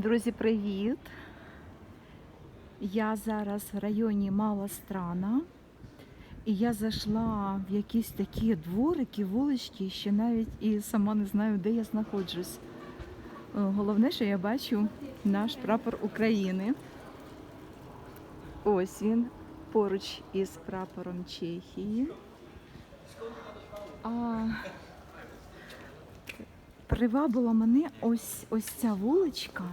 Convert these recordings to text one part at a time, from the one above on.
Друзі, привіт! Я зараз в районі Малострана. І я зайшла в якісь такі дворики, вулички, що навіть і сама не знаю, де я знаходжусь. Е, Головне, що я бачу наш прапор України. Ось він поруч із прапором Чехії. А привабила мене ось, ось ця вуличка,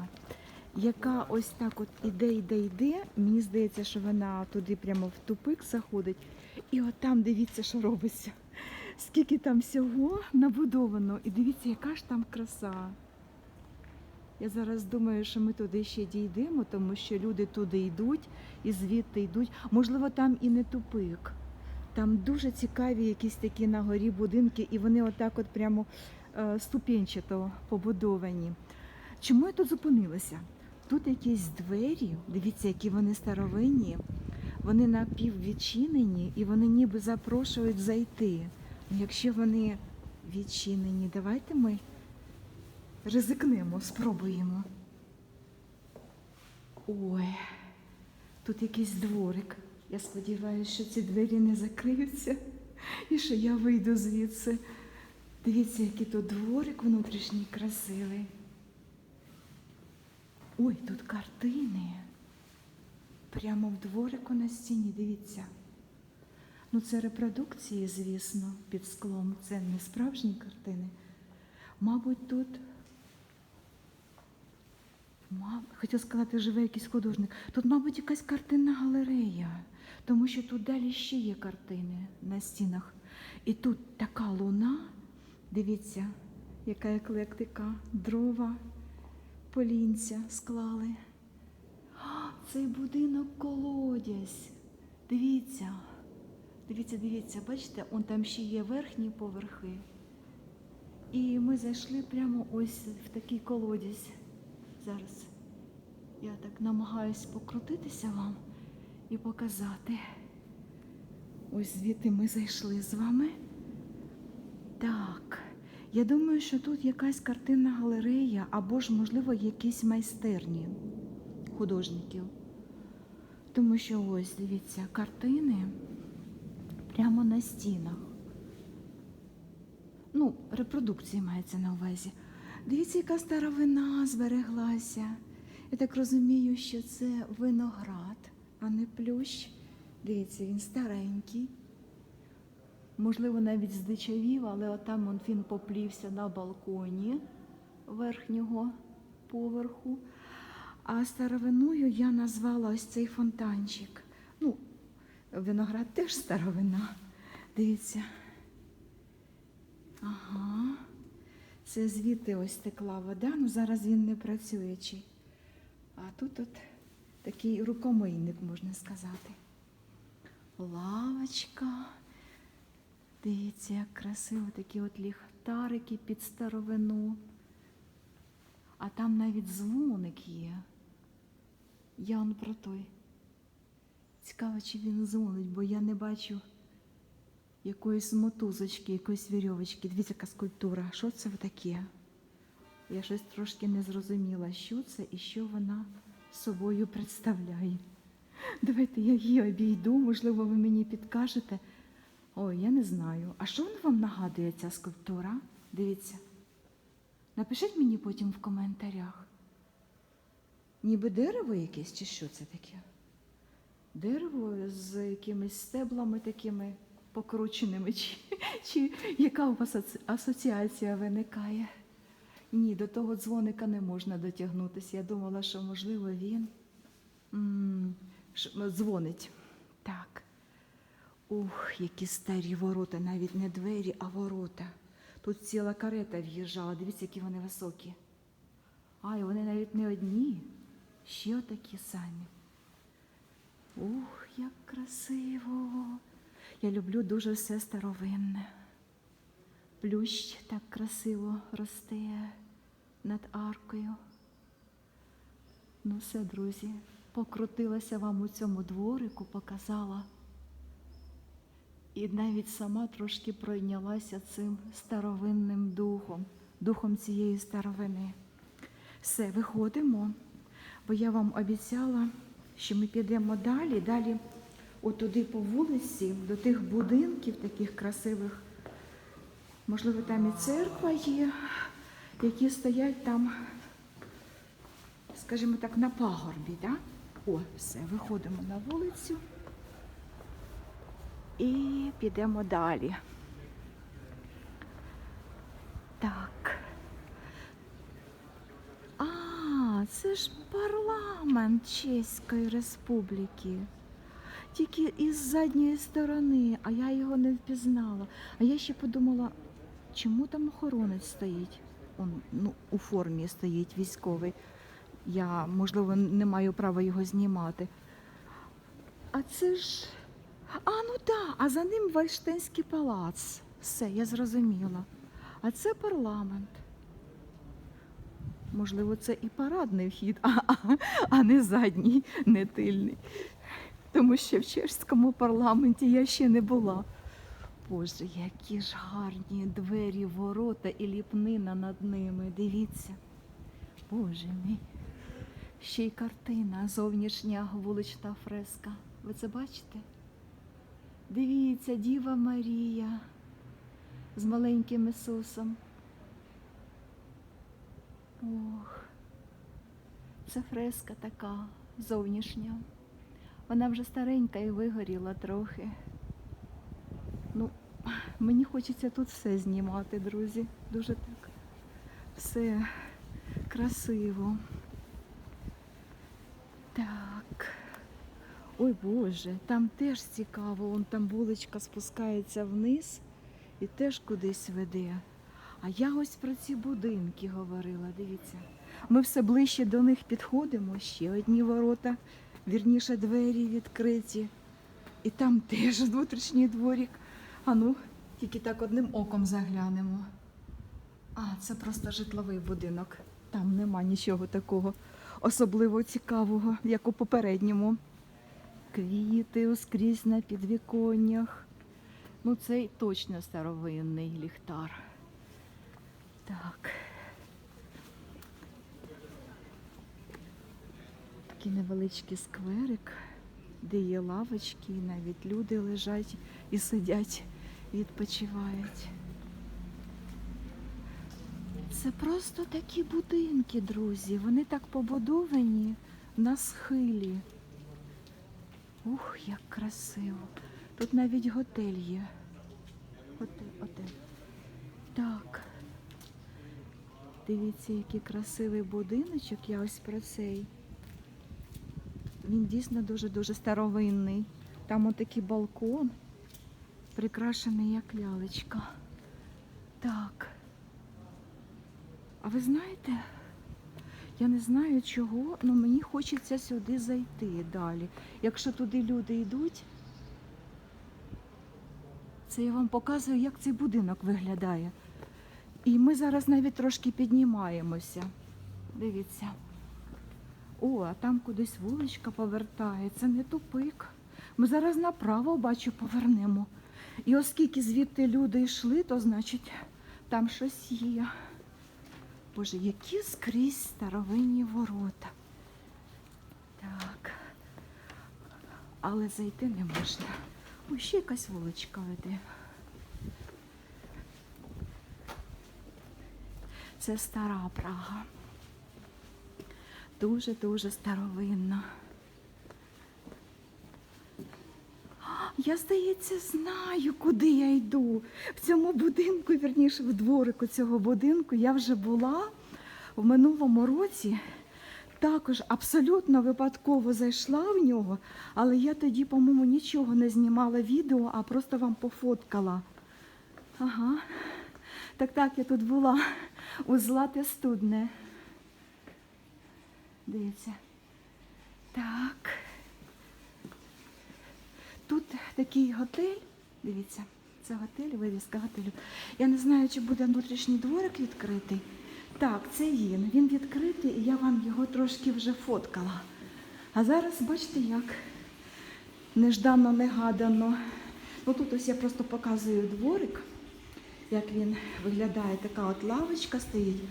яка ось так от іде, іде, йде. Мені здається, що вона туди прямо в тупик заходить. І от там дивіться, що робиться. Скільки там всього набудовано. І дивіться, яка ж там краса. Я зараз думаю, що ми туди ще дійдемо, тому що люди туди йдуть і звідти йдуть. Можливо, там і не тупик. Там дуже цікаві якісь такі на горі будинки, і вони отак от прямо е, ступенчато побудовані. Чому я тут зупинилася? Тут якісь двері, дивіться, які вони старовинні, вони напіввідчинені і вони ніби запрошують зайти. Ну, Якщо вони відчинені, давайте ми ризикнемо, спробуємо. Ой, тут якийсь дворик. Я сподіваюся, що ці двері не закриються і що я вийду звідси. Дивіться, який тут дворик внутрішній красивий. Ой, тут картини. Прямо в дворику на стіні, дивіться. Ну, це репродукції, звісно, під склом. Це не справжні картини. Мабуть, тут, маб... хотів сказати, живе якийсь художник. Тут, мабуть, якась картинна галерея, тому що тут далі ще є картини на стінах. І тут така луна, дивіться, яка еклектика, дрова, полінця склали. Цей будинок колодязь. Дивіться, дивіться, дивіться, бачите, он там ще є верхні поверхи. І ми зайшли прямо ось в такий колодязь. Зараз я так намагаюсь покрутитися вам і показати. Ось звідти ми зайшли з вами. Так, я думаю, що тут якась картинна галерея або ж, можливо, якісь майстерні художників. Тому що ось, дивіться, картини прямо на стінах. Ну, репродукції мається на увазі. Дивіться, яка старовина збереглася. Я так розумію, що це виноград, а не плющ. Дивіться, він старенький. Можливо, навіть здичавів, але отам он він поплівся на балконі верхнього поверху. А старовиною я назвала ось цей фонтанчик. Ну, виноград теж старовина. Дивіться. Ага. Це звідти ось текла вода, ну зараз він не працюючий. А тут от такий рукомийник, можна сказати. Лавочка. Дивіться, як красиво такі от ліхтарики під старовину. А там навіть дзвоник є. Я он про той. Цікаво, чи він дзвонить, бо я не бачу якоїсь мотузочки, якоїсь вірьовочки. Дивіться, яка скульптура. Що це таке? Я щось трошки не зрозуміла, що це і що вона собою представляє. Давайте я її обійду, можливо, ви мені підкажете. Ой, я не знаю. А що вона вам нагадує ця скульптура? Дивіться. Напишіть мені потім в коментарях. Ніби дерево якесь, чи що це таке? Дерево з якимись стеблами такими покрученими, чи, чи яка у вас асоціація виникає? Ні, до того дзвоника не можна дотягнутися. Я думала, що можливо він дзвонить. Так. Ух, які старі ворота, навіть не двері, а ворота. Тут ціла карета в'їжджала. Дивіться, які вони високі. А, і вони навіть не одні, ще такі самі. Ух, як красиво. Я люблю дуже все старовинне. Плющ так красиво росте над аркою. Ну все, друзі, покрутилася вам у цьому дворику, показала. І навіть сама трошки пройнялася цим старовинним духом, духом цієї старовини. Все, виходимо, бо я вам обіцяла, що ми підемо далі, далі отуди по вулиці, до тих будинків таких красивих. Можливо, там і церква є, які стоять там, скажімо так, на пагорбі. Да? О, все, виходимо на вулицю і підемо далі. Так. А, це ж парламент Чеської Республіки. Тільки із задньої сторони, а я його не впізнала. А я ще подумала, чому там охоронець стоїть? Он, ну, у формі стоїть військовий. Я, можливо, не маю права його знімати. А це ж. А, ну так, а за ним Вальштинський палац. Все, я зрозуміла. А це парламент. Можливо, це і парадний вхід, а, а, а не задній, не тильний. Тому що в чешському парламенті я ще не була. Боже, які ж гарні двері, ворота і ліпнина над ними. Дивіться. Боже мій. Ще й картина, зовнішня вулична фреска. Ви це бачите? Дивіться, Діва Марія з маленьким Ісусом. Ох, це фреска така зовнішня. Вона вже старенька і вигоріла трохи. Ну, мені хочеться тут все знімати, друзі. Дуже так все красиво. Так. Ой Боже, там теж цікаво, вон там вуличка спускається вниз і теж кудись веде. А я ось про ці будинки говорила, дивіться. Ми все ближче до них підходимо, ще одні ворота, вірніше двері відкриті. І там теж внутрішній дворік. А ну, тільки так одним оком заглянемо. А, це просто житловий будинок. Там нема нічого такого особливо цікавого, як у попередньому. Квіти скрізь на підвіконнях. Ну, цей точно старовинний ліхтар. Так. Такий невеличкий скверик, де є лавочки, і навіть люди лежать і сидять, відпочивають. Це просто такі будинки, друзі. Вони так побудовані на схилі. Ух, як красиво. Тут навіть готель є. Готель, готель. Так. Дивіться, який красивий будиночок. Я ось про цей. Він дійсно дуже-дуже старовинний. Там отакий балкон, прикрашений як лялечка. Так. А ви знаєте, я не знаю чого, але мені хочеться сюди зайти далі. Якщо туди люди йдуть, це я вам показую, як цей будинок виглядає. І ми зараз навіть трошки піднімаємося. Дивіться. О, а там кудись вуличка повертає. Це не тупик. Ми зараз направо, бачу, повернемо. І оскільки звідти люди йшли, то значить там щось є. Боже, які скрізь старовинні ворота. Так. Але зайти не можна. Ось ще якась вуличка веде. Це стара Прага. Дуже-дуже старовинна. Я, здається, знаю, куди я йду. В цьому будинку, вірніше, в дворику цього будинку я вже була в минулому році. Також абсолютно випадково зайшла в нього, але я тоді, по-моєму, нічого не знімала відео, а просто вам пофоткала. Ага. Так, так, я тут була у Злате Студне. Дивіться. Так. Тут такий готель. Дивіться, це готель, вивіска готелю. Я не знаю, чи буде внутрішній дворик відкритий. Так, це він. Він відкритий, і я вам його трошки вже фоткала. А зараз бачите, як неждано, негадано. Ну тут ось я просто показую дворик, як він виглядає. Така от лавочка стоїть.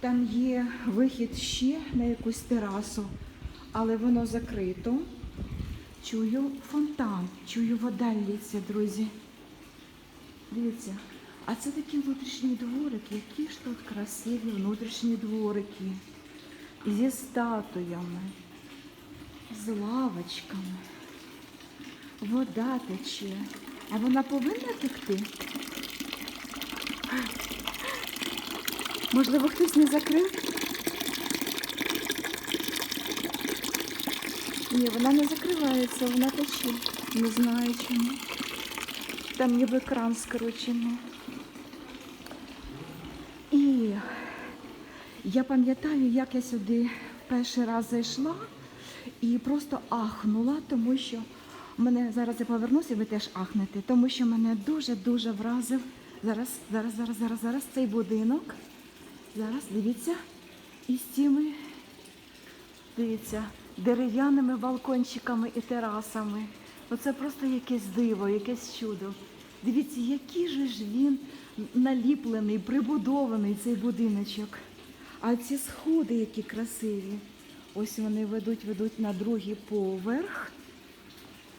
Там є вихід ще на якусь терасу, але воно закрито. Чую фонтан, чую вода лється, друзі. Дивіться, а це такий внутрішній дворик. Які ж тут красиві внутрішні дворики. Зі статуями, з лавочками. Вода тече. А вона повинна текти? Можливо, хтось не закрив? Ні, вона не закривається, вона тече. Не знаю чому. Там ніби кран скручений. І я пам'ятаю, як я сюди перший раз зайшла і просто ахнула, тому що мене зараз я повернуся, і ви теж ахнете, тому що мене дуже-дуже вразив. Зараз, зараз, зараз, зараз, зараз цей будинок. Зараз дивіться, із цими, дивіться, дерев'яними балкончиками і терасами. Оце просто якесь диво, якесь чудо. Дивіться, який же ж він наліплений, прибудований цей будиночок. А ці сходи, які красиві. Ось вони ведуть, ведуть на другий поверх.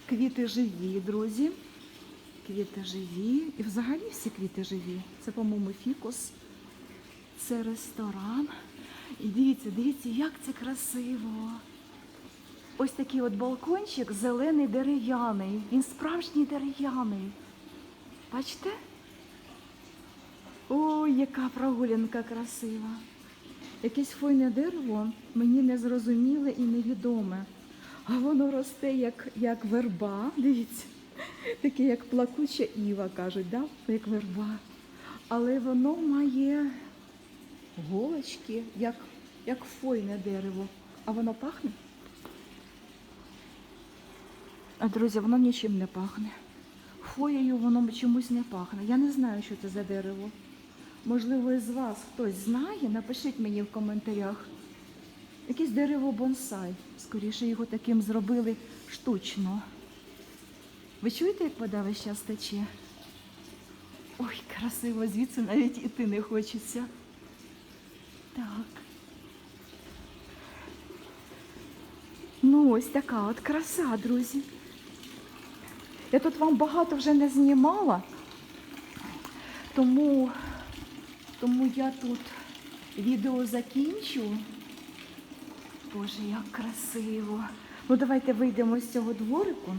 Квіти живі, друзі. Квіти живі. І взагалі всі квіти живі. Це, по-моєму, фікус. Це ресторан. І дивіться, дивіться, як це красиво. Ось такий от балкончик, зелений дерев'яний. Він справжній дерев'яний. Бачите? Ой, яка прогулянка красива. Якесь фойне дерево мені не зрозуміле і невідоме. А воно росте як, як верба, дивіться, таке як плакуча іва, кажуть, да? як верба. Але воно має голочки, як, як фойне дерево. А воно пахне? Друзі, воно нічим не пахне. Фоєю воно чомусь не пахне. Я не знаю, що це за дерево. Можливо, із вас хтось знає, напишіть мені в коментарях. Якесь дерево бонсай. Скоріше його таким зробили штучно. Ви чуєте, як вода весь час тече? Ой, красиво, звідси навіть іти не хочеться. Так. Ну, ось така от краса, друзі. Я тут вам багато вже не знімала, тому, тому я тут відео закінчу. Боже, як красиво. Ну, давайте вийдемо з цього дворику.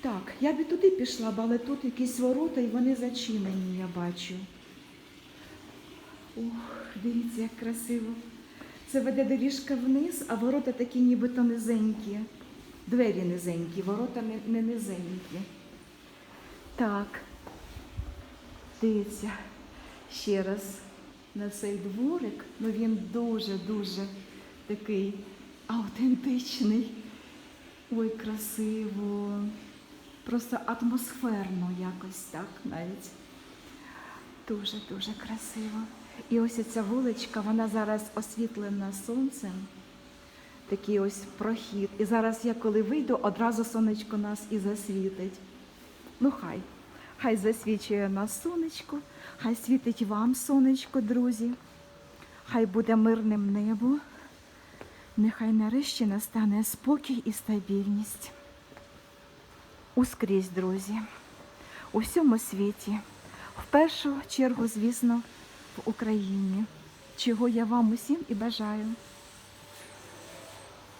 Так, я б туди пішла, б, але тут якісь ворота і вони зачинені, я бачу. Ох, дивіться, як красиво. Це веде доріжка вниз, а ворота такі нібито низенькі. Двері низенькі, ворота не, низенькі. Так. Дивіться, ще раз на цей дворик. Ну він дуже-дуже такий автентичний. Ой, красиво. Просто атмосферно якось так навіть. Дуже-дуже красиво. І ось ця вуличка, вона зараз освітлена сонцем. Такий ось прохід. І зараз я коли вийду, одразу сонечко нас і засвітить. Ну хай. Хай засвічує нас сонечко, хай світить вам сонечко, друзі. Хай буде мирним небо. Нехай нарешті настане спокій і стабільність. Ускрізь, друзі, у всьому світі, в першу чергу, звісно, в Україні, чого я вам усім і бажаю.